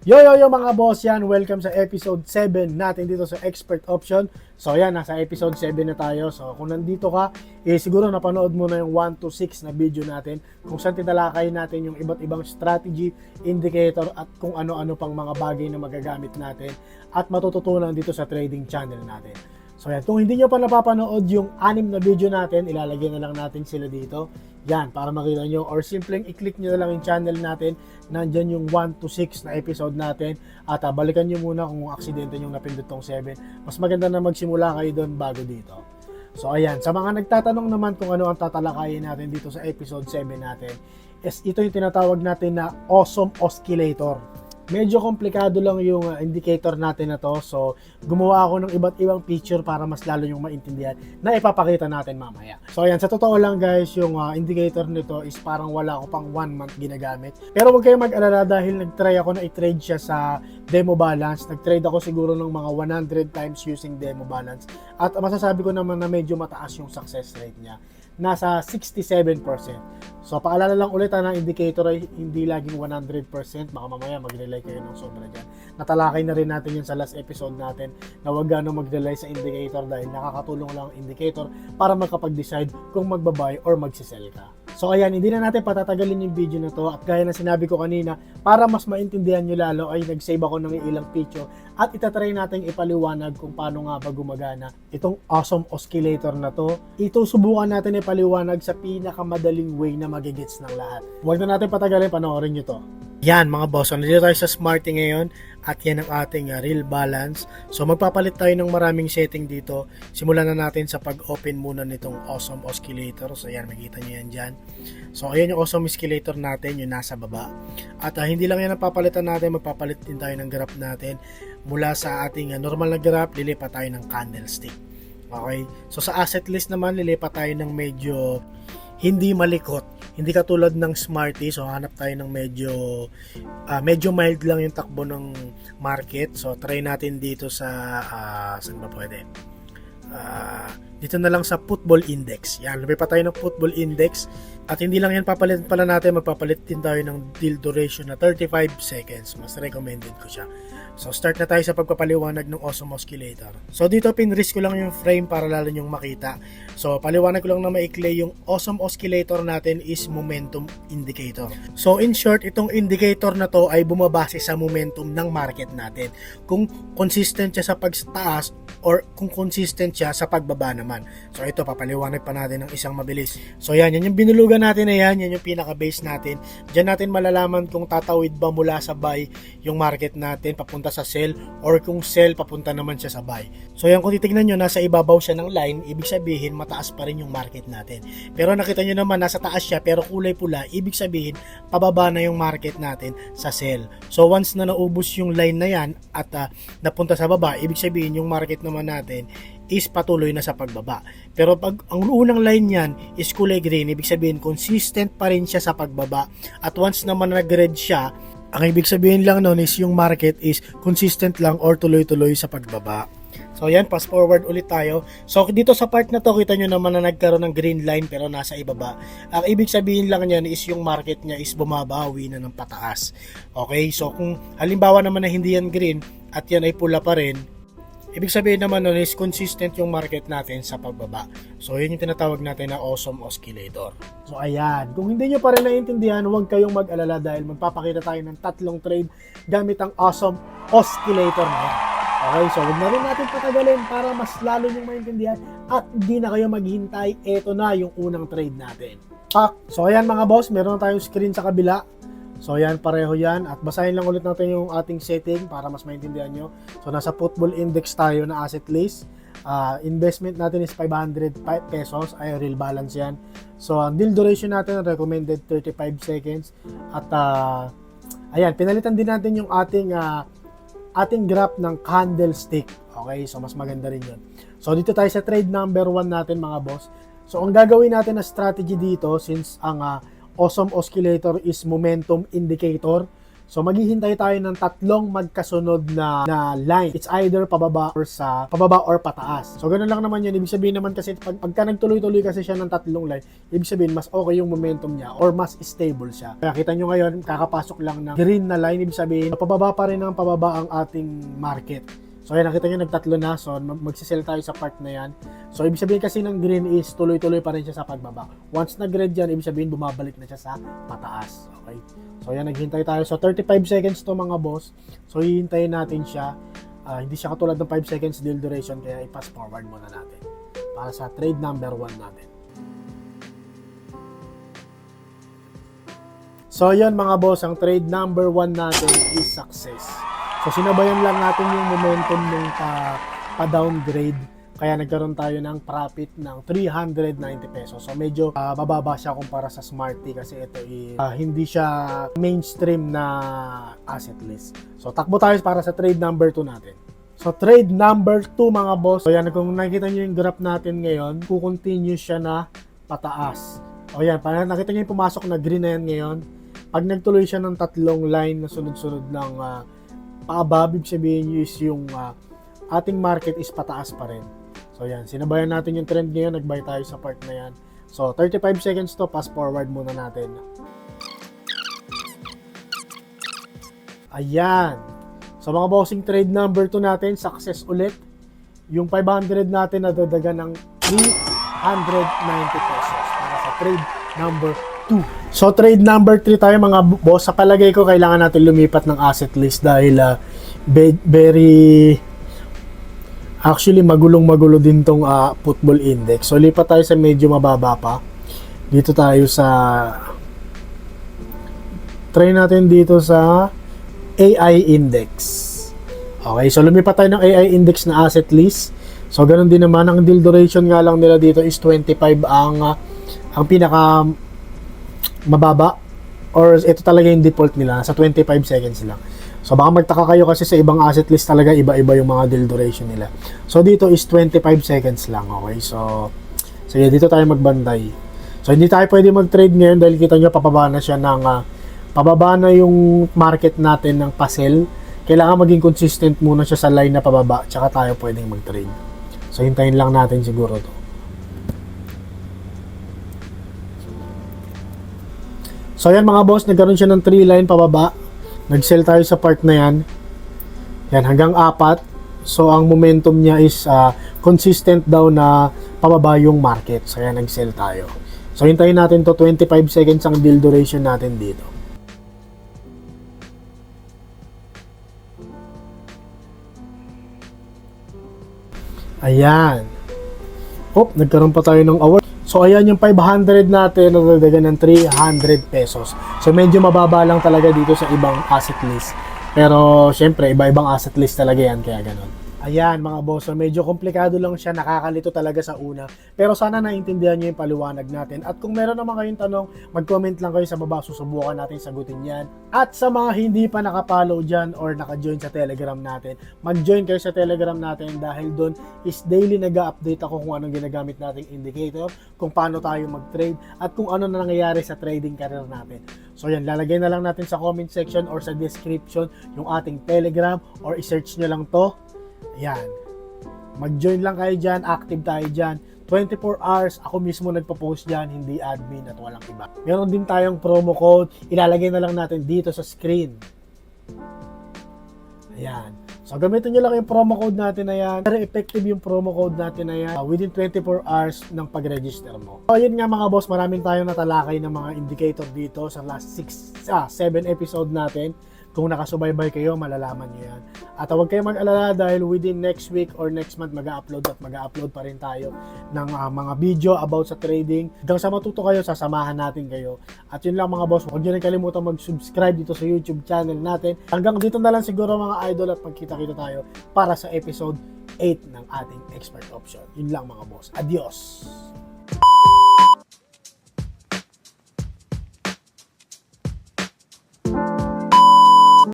Yo, yo, yo mga boss yan. Welcome sa episode 7 natin dito sa Expert Option. So yan, nasa episode 7 na tayo. So kung nandito ka, eh, siguro napanood mo na yung 1 to 6 na video natin kung saan tinalakay natin yung iba't ibang strategy, indicator at kung ano-ano pang mga bagay na magagamit natin at matututunan dito sa trading channel natin. So yan, kung hindi nyo pa napapanood yung anim na video natin, ilalagay na lang natin sila dito. Yan, para makita nyo. Or simpleng i-click nyo na lang yung channel natin. Nandyan yung 1 to 6 na episode natin. At ah, balikan nyo muna kung aksidente nyo napindot tong 7. Mas maganda na magsimula kayo doon bago dito. So ayan, sa mga nagtatanong naman kung ano ang tatalakayin natin dito sa episode 7 natin, is ito yung tinatawag natin na awesome oscillator. Medyo komplikado lang yung uh, indicator natin na to. So, gumawa ako ng iba't ibang picture para mas lalo yung maintindihan na ipapakita natin mamaya. So, ayan. Sa totoo lang guys, yung uh, indicator nito is parang wala ko pang one month ginagamit. Pero huwag kayong mag-alala dahil nag-try ako na i-trade siya sa demo balance. Nag-trade ako siguro ng mga 100 times using demo balance. At masasabi ko naman na medyo mataas yung success rate niya nasa 67%. So, paalala lang ulit ha, na indicator ay hindi laging 100%. Baka mamaya mag-rely kayo ng sobra dyan. Natalakay na rin natin yun sa last episode natin na huwag gano'ng mag-rely sa indicator dahil nakakatulong lang ang indicator para makapag-decide kung magbabuy or magsisell ka. So ayan, hindi na natin patatagalin yung video na to at gaya na sinabi ko kanina, para mas maintindihan nyo lalo ay nag-save ako ng ilang picture at itatry natin ipaliwanag kung paano nga ba gumagana itong awesome oscillator na to. Ito subukan natin ipaliwanag sa pinakamadaling way na magigets ng lahat. Huwag na natin patagalin, panoorin nyo to. Yan mga boss, nandito tayo sa Smarty ngayon at yan ang ating uh, real balance. So magpapalit tayo ng maraming setting dito. Simulan na natin sa pag-open muna nitong awesome oscillator. So yan, makita nyo yan dyan. So ayan yung awesome oscillator natin, yung nasa baba. At uh, hindi lang yan ang papalitan natin, magpapalit din tayo ng graph natin. Mula sa ating uh, normal na graph, lilipat tayo ng candlestick. Okay? So sa asset list naman, lilipat tayo ng medyo hindi malikot. Hindi katulad ng Smarty, so hanap tayo ng medyo uh, medyo mild lang yung takbo ng market. So try natin dito sa uh, saan ba pwede? Uh, dito na lang sa football index. Yan, lumipat tayo ng football index. At hindi lang yan papalit pala natin, magpapalit din tayo ng deal duration na 35 seconds. Mas recommended ko siya. So start na tayo sa pagpapaliwanag ng awesome oscillator. So dito pinrisk ko lang yung frame para lalo nyong makita. So paliwanag ko lang na maikli yung awesome oscillator natin is momentum indicator. So in short, itong indicator na to ay bumabase sa momentum ng market natin. Kung consistent siya sa pagtaas or kung consistent siya sa pagbaba naman. So ito papaliwanag pa natin ng isang mabilis. So yan, yan yung binulugan natin na yan, yan yung pinaka base natin. Diyan natin malalaman kung tatawid ba mula sa buy yung market natin papunta sa sell or kung sell papunta naman siya sa buy. So yan kung titingnan nyo nasa ibabaw siya ng line, ibig sabihin mataas pa rin yung market natin. Pero nakita nyo naman nasa taas siya pero kulay pula, ibig sabihin pababa na yung market natin sa sell. So once na naubos yung line na yan at uh, napunta sa baba, ibig sabihin yung market naman natin is patuloy na sa pagbaba. Pero pag ang unang line niyan is kulay green, ibig sabihin consistent pa rin siya sa pagbaba. At once naman nag-red siya, ang ibig sabihin lang noon is yung market is consistent lang or tuloy-tuloy sa pagbaba. So yan, fast forward ulit tayo. So dito sa part na to, kita nyo naman na nagkaroon ng green line pero nasa ibaba. Ang ibig sabihin lang niyan is yung market niya is bumabawi na ng pataas. Okay, so kung halimbawa naman na hindi yan green at yan ay pula pa rin, Ibig sabihin naman nun is consistent yung market natin sa pagbaba. So, yun yung tinatawag natin na awesome oscillator. So, ayan. Kung hindi nyo pa rin naiintindihan, huwag kayong mag-alala dahil magpapakita tayo ng tatlong trade gamit ang awesome oscillator na yan. Okay, so huwag na rin natin patagalin para mas lalo nyong maintindihan at hindi na kayo maghintay. Ito na yung unang trade natin. Pak! So, ayan mga boss, meron tayong screen sa kabila. So yan, pareho yan. At basahin lang ulit natin yung ating setting para mas maintindihan nyo. So nasa football index tayo na asset list. Uh, investment natin is 500 pesos. Ay, real balance yan. So ang deal duration natin recommended 35 seconds. At uh, ayan, pinalitan din natin yung ating uh, ating graph ng candlestick. Okay, so mas maganda rin yun. So dito tayo sa trade number 1 natin mga boss. So ang gagawin natin na strategy dito since ang uh, awesome oscillator is momentum indicator. So maghihintay tayo ng tatlong magkasunod na, na line. It's either pababa or sa pababa or pataas. So ganun lang naman yun. Ibig sabihin naman kasi pag, pagka nagtuloy-tuloy kasi siya ng tatlong line, ibig sabihin mas okay yung momentum niya or mas stable siya. Kaya kita nyo ngayon, kakapasok lang ng green na line. Ibig sabihin, pababa pa rin ng pababa ang ating market. So ayan, nakita nyo nagtatlo na. So mag- magsisell tayo sa part na yan. So ibig sabihin kasi ng green is tuloy-tuloy pa rin siya sa pagbaba. Once nag-red yan, ibig sabihin bumabalik na siya sa pataas. Okay? So ayan, naghintay tayo. So 35 seconds to mga boss. So hihintayin natin siya. Ah, hindi siya katulad ng 5 seconds deal duration kaya i-pass forward muna natin. Para sa trade number 1 natin. So yun mga boss, ang trade number 1 natin is success. So sinabayan lang natin yung momentum ng pa, pa-downgrade kaya nagkaroon tayo ng profit ng 390 pesos. So medyo ah, bababa siya kumpara sa Smarty kasi ito is, ah, hindi siya mainstream na asset list. So takbo tayo para sa trade number 2 natin. So trade number 2 mga boss. So yan kung nakikita niyo yung graph natin ngayon, kukontinue siya na pataas. O yan, parang nakita niyo yung pumasok na green na yan ngayon. Pag nagtuloy siya ng tatlong line na sunod-sunod ng uh, paabab, ibig sabihin niyo is yung ah, ating market is pataas pa rin. So yan, sinabayan natin yung trend ngayon, nagbay tayo sa part na yan. So 35 seconds to, pass forward muna natin. Ayan. So mga bossing trade number 2 natin, success ulit. Yung 500 natin nadadagan ng 390 pesos para sa trade number 2. So trade number 3 tayo mga boss. Sa palagay ko kailangan natin lumipat ng asset list dahil ah, be- very Actually, magulong-magulo din tong ah, football index. So, lipat tayo sa medyo mababa pa. Dito tayo sa... Try natin dito sa AI index. Okay, so lumipat tayo ng AI index na asset list. So, ganun din naman. Ang deal duration nga lang nila dito is 25 ang ah, ang pinaka mababa or ito talaga yung default nila sa 25 seconds lang. So baka magtaka kayo kasi sa ibang asset list talaga iba-iba yung mga deal duration nila. So dito is 25 seconds lang, okay? So sige, dito tayo magbantay. So hindi tayo pwede mag-trade ngayon dahil kita nyo papaba na siya ng ah, pababa na yung market natin ng pasel. Kailangan maging consistent muna siya sa line na pababa tsaka tayo pwedeng mag-trade. So hintayin lang natin siguro to. So yan mga boss, nagkaroon siya ng 3 line pababa. Nag-sell tayo sa part na yan. Yan, hanggang apat. So, ang momentum niya is ah, consistent daw na pababa yung market. So, yan, nag-sell tayo. So, hintayin natin to 25 seconds ang deal duration natin dito. Ayan. Oh, nagkaroon pa tayo ng award. So, ayan yung 500 natin, nadagdagan ng 300 pesos. So, medyo mababa lang talaga dito sa ibang asset list. Pero, syempre, iba-ibang asset list talaga yan, kaya ganun. Ayan, mga boss, medyo komplikado lang siya, nakakalito talaga sa una. Pero sana naintindihan nyo yung paliwanag natin. At kung meron naman kayong tanong, mag-comment lang kayo sa baba, susubukan natin sagutin yan. At sa mga hindi pa nakapollow dyan or naka-join sa Telegram natin, mag-join kayo sa Telegram natin dahil doon is daily nag-update ako kung anong ginagamit nating indicator, kung paano tayo mag-trade, at kung ano na nangyayari sa trading career natin. So yan, lalagay na lang natin sa comment section or sa description yung ating Telegram or i-search nyo lang to. Yan. Mag-join lang kayo dyan, active tayo dyan. 24 hours, ako mismo nagpo-post dyan, hindi admin at walang iba. Meron din tayong promo code, ilalagay na lang natin dito sa screen. Ayan. So, gamitin nyo lang yung promo code natin na yan. Very effective yung promo code natin na yan uh, within 24 hours ng pag-register mo. So, yun nga mga boss, marami tayong natalakay ng mga indicator dito sa last 6, ah, 7 episode natin. Kung nakasubaybay kayo, malalaman nyo yan. At huwag kayong mag-alala dahil within next week or next month mag-upload at mag-upload pa rin tayo ng ah, mga video about sa trading. Hanggang sa matuto kayo, sasamahan natin kayo. At yun lang mga boss, huwag nyo rin kalimutan mag-subscribe dito sa YouTube channel natin. Hanggang dito na lang siguro mga idol at magkita-kita tayo para sa episode 8 ng ating expert option. Yun lang mga boss. Adios!